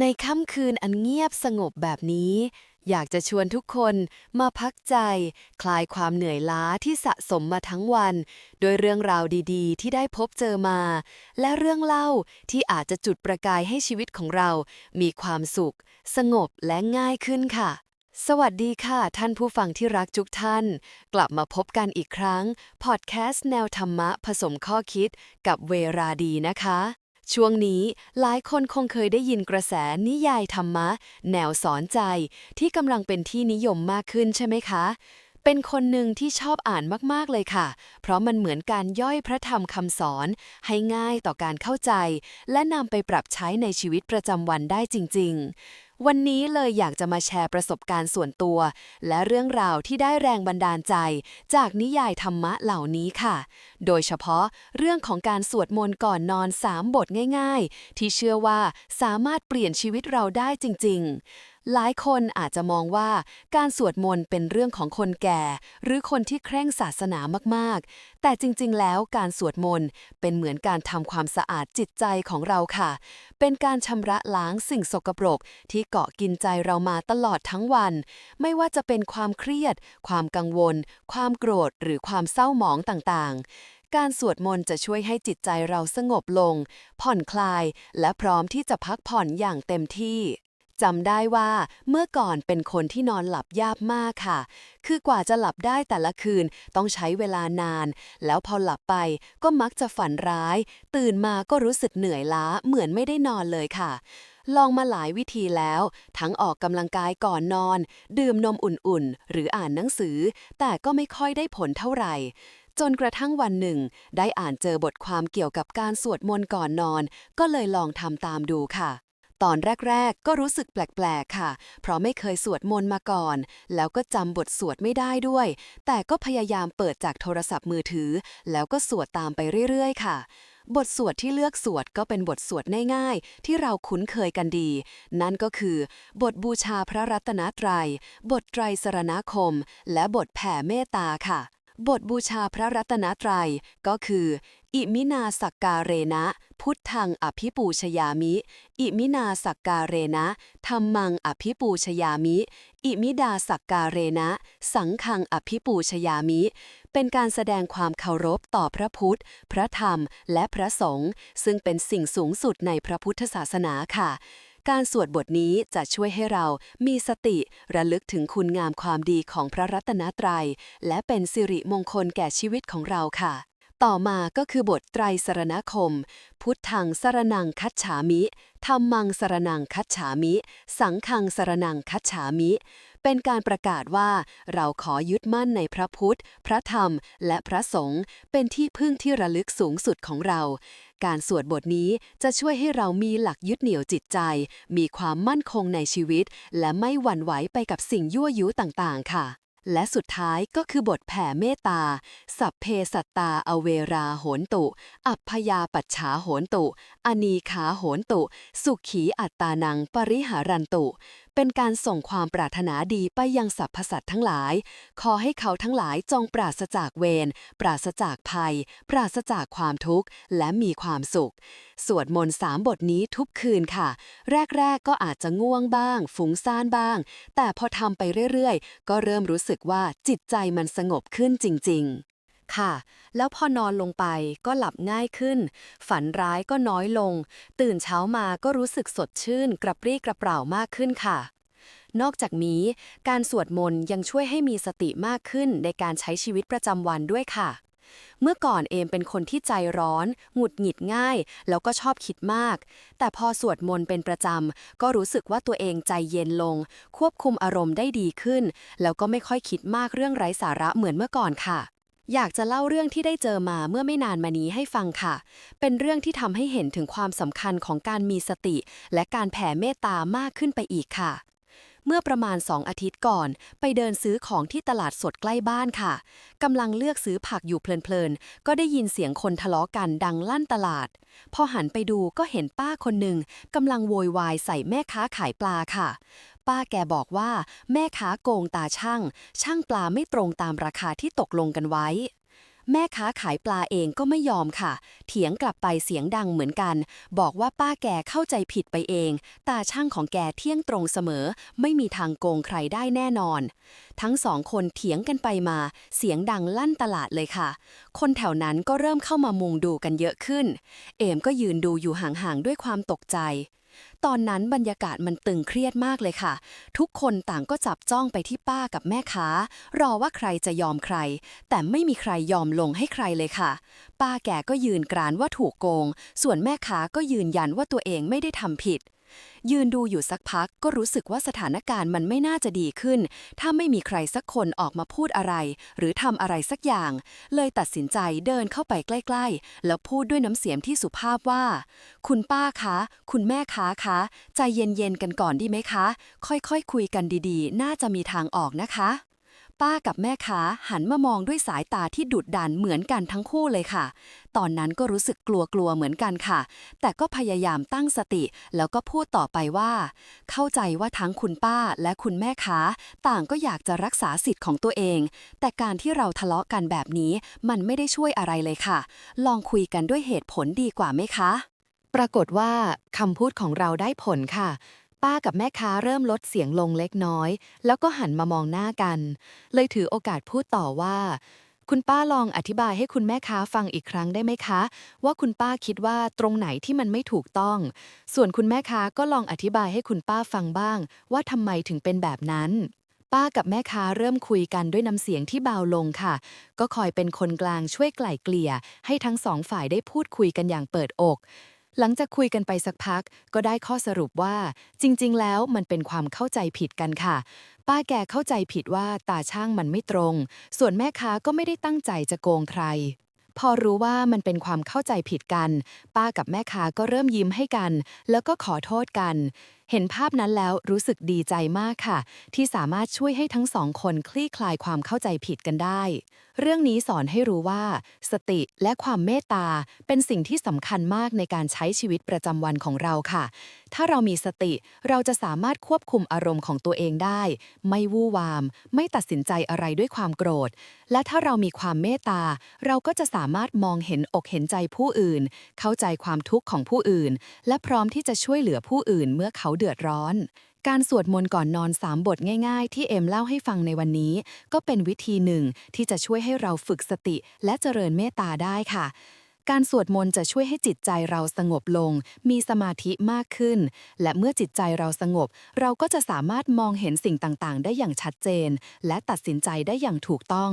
ในค่ำคืนอันเงียบสงบแบบนี้ อยากจะชวนทุกคนมาพักใจ คลายความเหนื่อยล้าที่สะสมมาทั้งวัน โดยเรื่องราวดีๆ ที่ได้พบเจอมา และเรื่องเล่าที่อาจจะจุดประกายให้ชีวิตของเรา มีความสุข สงบและง่ายขึ้นค่ะ สวัสดีค่ะ ท่านผู้ฟังที่รักทุกท่าน กลับมาพบกันอีกครั้ง พอดแคสต์แนวธรรมะผสมข้อคิดกับเวราดีนะคะ ช่วงนี้หลายคนคงเคยได้ยินกระแสนิยายธรรมะ แนวสอนใจที่กำลังเป็นที่นิยมมากขึ้นใช่ไหมคะ เป็นคนหนึ่งที่ชอบอ่านมาก ๆ เลยค่ะ เพราะมันเหมือนการย่อยพระธรรมคำสอน ให้ง่ายต่อการเข้าใจ และนำไปปรับใช้ในชีวิตประจำวันได้จริง ๆ วันนี้เลยอยากจะมาแชร์ประสบการณ์ส่วนตัว และเรื่องราวที่ได้แรงบันดาลใจ จากนิยายธรรมะเหล่านี้ค่ะ โดยเฉพาะเรื่องของการสวดมนต์ก่อนนอน 3 บทง่าย ๆ ที่เชื่อว่าสามารถเปลี่ยนชีวิตเราได้จริง ๆ หลายคนอาจจะมองว่าการสวดมนต์เป็นเรื่องของคนแก่ หรือคนที่เคร่งศาสนามากๆ แต่จริงๆ แล้วการสวดมนต์เป็นเหมือนการทำความสะอาดจิตใจของเราค่ะ เป็นการชำระล้างสิ่งสกปรก ที่เกาะกินใจเรามาตลอดทั้งวัน ไม่ว่าจะเป็นความเครียด ความกังวล ความโกรธ หรือความเศร้าหมองต่างๆการสวดมนต์จะช่วยให้จิตใจเราสงบลง ผ่อนคลาย และพร้อมที่จะพักผ่อนอย่างเต็มที่ จำได้ว่าเมื่อก่อนเป็นคนที่นอนหลับยากมากค่ะ คือกว่าจะหลับได้แต่ละคืนต้องใช้เวลานาน แล้วพอหลับไปก็มักจะฝันร้าย ตื่นมาก็รู้สึกเหนื่อยล้าเหมือนไม่ได้นอนเลยค่ะ ลองมาหลายวิธีแล้ว ทั้งออกกำลังกายก่อนนอน ดื่มนมอุ่นๆ หรืออ่านหนังสือ แต่ก็ไม่ค่อยได้ผลเท่าไหร่จนกระทั่งวันหนึ่ง ได้อ่านเจอบทความเกี่ยวกับการสวดมนต์ก่อนนอน ก็เลยลองทำตามดูค่ะ ตอนแรก ๆ ก็รู้สึกแปลก ๆ ค่ะ เพราะไม่เคยสวดมนต์มาก่อน แล้วก็จำบทสวดไม่ได้ด้วย แต่ก็พยายามเปิดจากโทรศัพท์มือถือ แล้วก็สวดตามไปเรื่อย ๆ ค่ะบทสวดที่เลือกสวดก็เป็นบทสวดง่ายๆ ที่เราคุ้นเคยกันดี นั่นก็คือ บทบูชาพระรัตนตรัย บทไตรสรณคม และบทแผ่เมตตาค่ะ บทบูชาพระรัตนตรัยก็คือ อิมินาสักการเรนะ พุทธังอภิปูชยามิ อิมินาสักการเรนะธรรมังอภิปูชยามิ อิมิดาสักการเรนะ สังฆังอภิปูชยามิ เป็นการแสดงความเคารพต่อพระพุทธ พระธรรม และพระสงฆ์ซึ่งเป็นสิ่งสูงสุดในพระพุทธศาสนาค่ะการสวดบทนี้จะช่วยให้เรามีสติระลึกถึงคุณงามความดีของพระรัตนตรัย และเป็นสิริมงคลแก่ชีวิตของเราค่ะ ต่อมาก็คือบทไตรสรณคม พุทธังสรนังคัจฉามิธรรมังสรนังคัจฉามิ สังฆังสรนังคัจฉามิ เป็นการประกาศว่าเราขอยึดมั่นในพระพุทธ พระธรรม และพระสงฆ์เป็นที่พึ่งที่ระลึกสูงสุดของเรา การสวดบทนี้จะช่วยให้เรามีหลักยึดเหนี่ยวจิตใจ มีความมั่นคงในชีวิต และไม่หวั่นไหวไปกับสิ่งยั่วยุต่างๆ ค่ะ และสุดท้ายก็คือบทแผ่เมตตา สัพเพสัตตาอเวราโหนตุ อัพพยาปัจฉาโหนตุ อนีขาโหนตุ สุขีอัตตานังปริหารันตุเป็นการส่งความปรารถนาดีไปยังสรรพสัตว์ทั้งหลาย ขอให้เขาทั้งหลายจงปราศจากเวร ปราศจากภัย ปราศจากความทุกข์ และมีความสุข สวดมนต์สามบทนี้ทุกคืนค่ะ แรก ๆ ก็อาจจะง่วงบ้าง ฟุ้งซ่านบ้าง แต่พอทำไปเรื่อย ๆ ก็เริ่มรู้สึกว่าจิตใจมันสงบขึ้นจริง ๆ ค่ะ แล้วพอนอนลงไปก็หลับง่ายขึ้น ฝันร้ายก็น้อยลง ตื่นเช้ามาก็รู้สึกสดชื่น กระปรี้กระเปร่ามากขึ้นค่ะ นอกจากนี้ การสวดมนต์ยังช่วยให้มีสติมากขึ้นในการใช้ชีวิตประจำวันด้วยค่ะ เมื่อก่อนเอมเป็นคนที่ใจร้อน หงุดหงิดง่าย แล้วก็ชอบคิดมาก แต่พอสวดมนต์เป็นประจำก็รู้สึกว่าตัวเองใจเย็นลง ควบคุมอารมณ์ได้ดีขึ้น แล้วก็ไม่ค่อยคิดมากเรื่องไร้สาระเหมือนเมื่อก่อนค่ะ อยากจะเล่าเรื่องที่ได้เจอมาเมื่อไม่นานมานี้ให้ฟังค่ะ เป็นเรื่องที่ทำให้เห็นถึงความสำคัญของการมีสติ และการแผ่เมตตามากขึ้นไปอีกค่ะ เมื่อประมาณ2อาทิตย์ก่อน ไปเดินซื้อของที่ตลาดสดใกล้บ้านค่ะกำลังเลือกซื้อผักอยู่เพลินๆ ก็ได้ยินเสียงคนทะเลาะกันดังลั่นตลาด พอหันไปดูก็เห็นป้าคนหนึ่งกำลังโวยวายใส่แม่ค้าขายปลาค่ะ ป้าแกบอกว่า แม่ค้าโกงตาช่าง ช่างปลาไม่ตรงตามราคาที่ตกลงกันไว้ แม่ค้าขายปลาเองก็ไม่ยอมค่ะ เถียงกลับไปเสียงดังเหมือนกัน บอกว่าป้าแกเข้าใจผิดไปเอง ตาช่างของแกเที่ยงตรงเสมอ ไม่มีทางโกงใครได้แน่นอน ทั้งสองคนเถียงกันไปมา เสียงดังลั่นตลาดเลยค่ะ คนแถวนั้นก็เริ่มเข้ามามุงดูกันเยอะขึ้น เอมก็ยืนดูอยู่ห่างๆด้วยความตกใจ ตอนนั้นบรรยากาศมันตึงเครียดมากเลยค่ะ ทุกคนต่างก็จับจ้องไปที่ป้ากับแม่ค้า รอว่าใครจะยอมใคร แต่ไม่มีใครยอมลงให้ใครเลยค่ะ ป้าแกก็ยืนกรานว่าถูกโกง ส่วนแม่ค้าก็ยืนยันว่าตัวเองไม่ได้ทำผิด ยืนดูอยู่สักพักก็รู้สึกว่าสถานการณ์มันไม่น่าจะดีขึ้น ถ้าไม่มีใครสักคนออกมาพูดอะไร หรือทำอะไรสักอย่าง เลยตัดสินใจเดินเข้าไปใกล้ๆ แล้วพูดด้วยน้ำเสียงที่สุภาพว่า คุณป้าคะ คุณแม่ค้าคะ ใจเย็นๆกันก่อนดีไหมคะ ค่อยๆคคุยกันดีๆ น่าจะมีทางออกนะคะ ป้ากับแม่ค้าหันมามองด้วยสายตาที่ดุดดันเหมือนกันทั้งคู่เลยค่ะ ตอนนั้นก็รู้สึกกลัวๆเหมือนกันค่ะ แต่ก็พยายามตั้งสติ แล้วก็พูดต่อไปว่า เข้าใจว่าทั้งคุณป้าและคุณแม่ค้า ต่างก็อยากจะรักษาสิทธิ์ของตัวเอง แต่การที่เราทะเลาะกันแบบนี้ มันไม่ได้ช่วยอะไรเลยค่ะ ลองคุยกันด้วยเหตุผลดีกว่าไหมคะ ปรากฏว่าคำพูดของเราได้ผลค่ะ ป้ากับแม่ค้าเริ่มลดเสียงลงเล็กน้อย แล้วก็หันมามองหน้ากัน เลยถือโอกาสพูดต่อว่า คุณป้าลองอธิบายให้คุณแม่ค้าฟังอีกครั้งได้ไหมคะ ว่าคุณป้าคิดว่าตรงไหนที่มันไม่ถูกต้อง ส่วนคุณแม่ค้าก็ลองอธิบายให้คุณป้าฟังบ้าง ว่าทำไมถึงเป็นแบบนั้นป้ากับแม่ค้าเริ่มคุยกันด้วยน้ำเสียงที่เบาลงค่ะ ก็คอยเป็นคนกลางช่วยไกล่เกลี่ย ให้ทั้งสองฝ่ายได้พูดคุยกันอย่างเปิดอก หลังจากคุยกันไปสักพัก ก็ได้ข้อสรุปว่า จริง ๆ แล้วมันเป็นความเข้าใจผิดกันค่ะ ป้าแกเข้าใจผิดว่าตาช่างมันไม่ตรง ส่วนแม่ค้าก็ไม่ได้ตั้งใจจะโกงใคร พอรู้ว่ามันเป็นความเข้าใจผิดกัน ป้ากับแม่ค้าก็เริ่มยิ้มให้กัน แล้วก็ขอโทษกัน เห็นภาพนั้นแล้วรู้สึกดีใจมากค่ะ ที่สามารถช่วยให้ทั้งสองคนคลี่คลายความเข้าใจผิดกันได้ เรื่องนี้สอนให้รู้ว่า สติและความเมตตาเป็นสิ่งที่สำคัญมากในการใช้ชีวิตประจำวันของเราค่ะ ถ้าเรามีสติ เราจะสามารถควบคุมอารมณ์ของตัวเองได้ ไม่วู่วาม ไม่ตัดสินใจอะไรด้วยความโกรธ และถ้าเรามีความเมตตา เราก็จะสามารถมองเห็นอกเห็นใจผู้อื่น เข้าใจความทุกข์ของผู้อื่น และพร้อมที่จะช่วยเหลือผู้อื่นเมื่อเขาเดือดร้อนการสวดมนต์ก่อนนอนสามบทง่ายๆ ที่เอ็มเล่าให้ฟังในวันนี้ ก็เป็นวิธีหนึ่งที่จะช่วยให้เราฝึกสติและเจริญเมตตาได้ค่ะ การสวดมนต์จะช่วยให้จิตใจเราสงบลง มีสมาธิมากขึ้น และเมื่อจิตใจเราสงบ เราก็จะสามารถมองเห็นสิ่งต่างๆ ได้อย่างชัดเจน และตัดสินใจได้อย่างถูกต้อง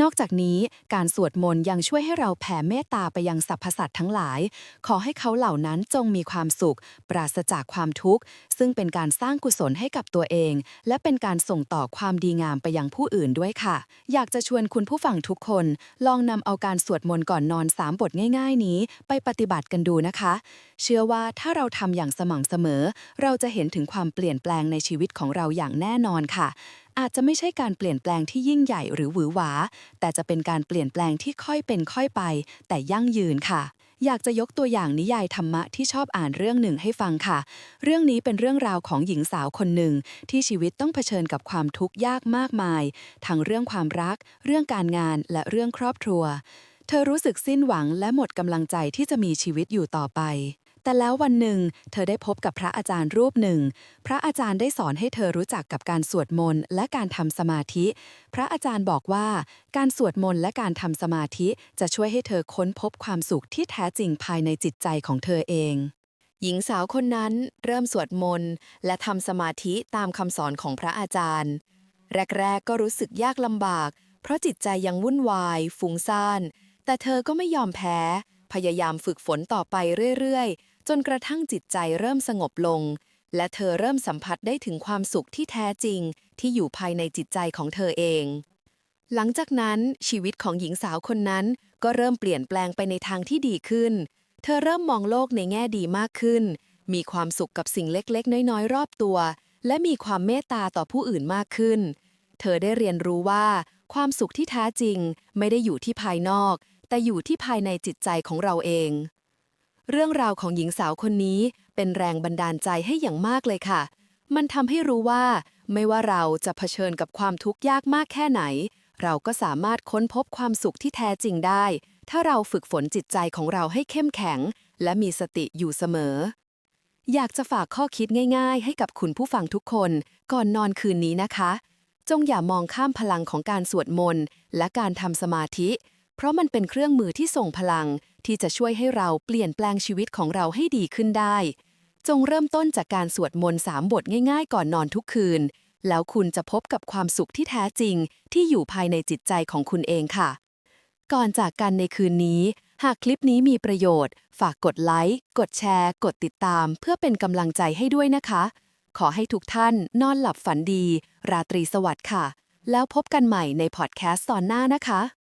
นอกจากนี้การสวดมนต์ยังช่วยให้เราแผ่เมตตาไปยังสรรพสัตว์ทั้งหลาย ขอให้เขาเหล่านั้นจงมีความสุข ปราศจากความทุกข์ ซึ่งเป็นการสร้างกุศลให้กับตัวเอง และเป็นการส่งต่อความดีงามไปยังผู้อื่นด้วยค่ะ อยากจะชวนคุณผู้ฟังทุกคน ลองนำเอาการสวดมนต์ก่อนนอนสามบทง่าย ๆ นี้ ไปปฏิบัติกันดูนะคะ เชื่อว่าถ้าเราทำอย่างสม่ำเสมอ เราจะเห็นถึงความเปลี่ยนแปลงในชีวิตของเราอย่างแน่นอนค่ะ อาจจะไม่ใช่การเปลี่ยนแปลงที่ยิ่งใหญ่หรือหวือหวา แต่จะเป็นการเปลี่ยนแปลงที่ค่อยเป็นค่อยไป แต่ยั่งยืนค่ะ อยากจะยกตัวอย่างนิยายธรรมะที่ชอบอ่านเรื่องหนึ่งให้ฟังค่ะ เรื่องนี้เป็นเรื่องราวของหญิงสาวคนหนึ่ง ที่ชีวิตต้องเผชิญกับความทุกข์ยากมากมาย ทั้งเรื่องความรัก เรื่องการงานและเรื่องครอบครัว เธอรู้สึกสิ้นหวังและหมดกำลังใจที่จะมีชีวิตอยู่ต่อไป แต่แล้ววันหนึ่ง เธอได้พบกับพระอาจารย์รูปหนึ่ง พระอาจารย์ได้สอนให้เธอรู้จักกับการสวดมนต์และการทำสมาธิ พระอาจารย์บอกว่า การสวดมนต์และการทำสมาธิจะช่วยให้เธอค้นพบความสุขที่แท้จริงภายในจิตใจของเธอเอง หญิงสาวคนนั้นเริ่มสวดมนต์และทำสมาธิตามคำสอนของพระอาจารย์ แรก ๆ ก็รู้สึกยากลำบาก เพราะจิตใจยังวุ่นวาย ฟุ้งซ่าน แต่เธอก็ไม่ยอมแพ้ พยายามฝึกฝนต่อไปเรื่อย ๆ จนกระทั่งจิตใจเริ่มสงบลง และเธอเริ่มสัมผัสได้ถึงความสุขที่แท้จริง ที่อยู่ภายในจิตใจของเธอเอง หลังจากนั้นชีวิตของหญิงสาวคนนั้นก็เริ่มเปลี่ยนแปลงไปในทางที่ดีขึ้น เธอเริ่มมองโลกในแง่ดีมากขึ้น มีความสุขกับสิ่งเล็กๆ น้อยๆ รอบตัว และมีความเมตตาต่อผู้อื่นมากขึ้น เธอได้เรียนรู้ว่า ความสุขที่แท้จริง ไม่ได้อยู่ที่ภายนอก แต่อยู่ที่ภายในจิตใจของเราเอง เรื่องราวของหญิงสาวคนนี้เป็นแรงบันดาลใจให้อย่างมากเลยค่ะ มันทำให้รู้ว่า ไม่ว่าเราจะเผชิญกับความทุกข์ยากมากแค่ไหน เราก็สามารถค้นพบความสุขที่แท้จริงได้ ถ้าเราฝึกฝนจิตใจของเราให้เข้มแข็ง และมีสติอยู่เสมอ อยากจะฝากข้อคิดง่าย ๆ ให้กับคุณผู้ฟังทุกคน ก่อนนอนคืนนี้นะคะ จงอย่ามองข้ามพลังของการสวดมนต์และการทำสมาธิ เพราะมันเป็นเครื่องมือที่ส่งพลัง ที่จะช่วยให้เราเปลี่ยนแปลงชีวิตของเราให้ดีขึ้นได้ จงเริ่มต้นจากการสวดมนต์สามบทง่ายๆ ก่อนนอนทุกคืน แล้วคุณจะพบกับความสุขที่แท้จริง ที่อยู่ภายในจิตใจของคุณเองค่ะ ก่อนจากกันในคืนนี้ หากคลิปนี้มีประโยชน์ ฝากกดไลค์ กดแชร์ กดติดตาม เพื่อเป็นกำลังใจให้ด้วยนะคะ ขอให้ทุกท่านนอนหลับฝันดี ราตรีสวัสดิ์ค่ะ แล้วพบกันใหม่ในพอดแคสต์ตอนหน้านะคะ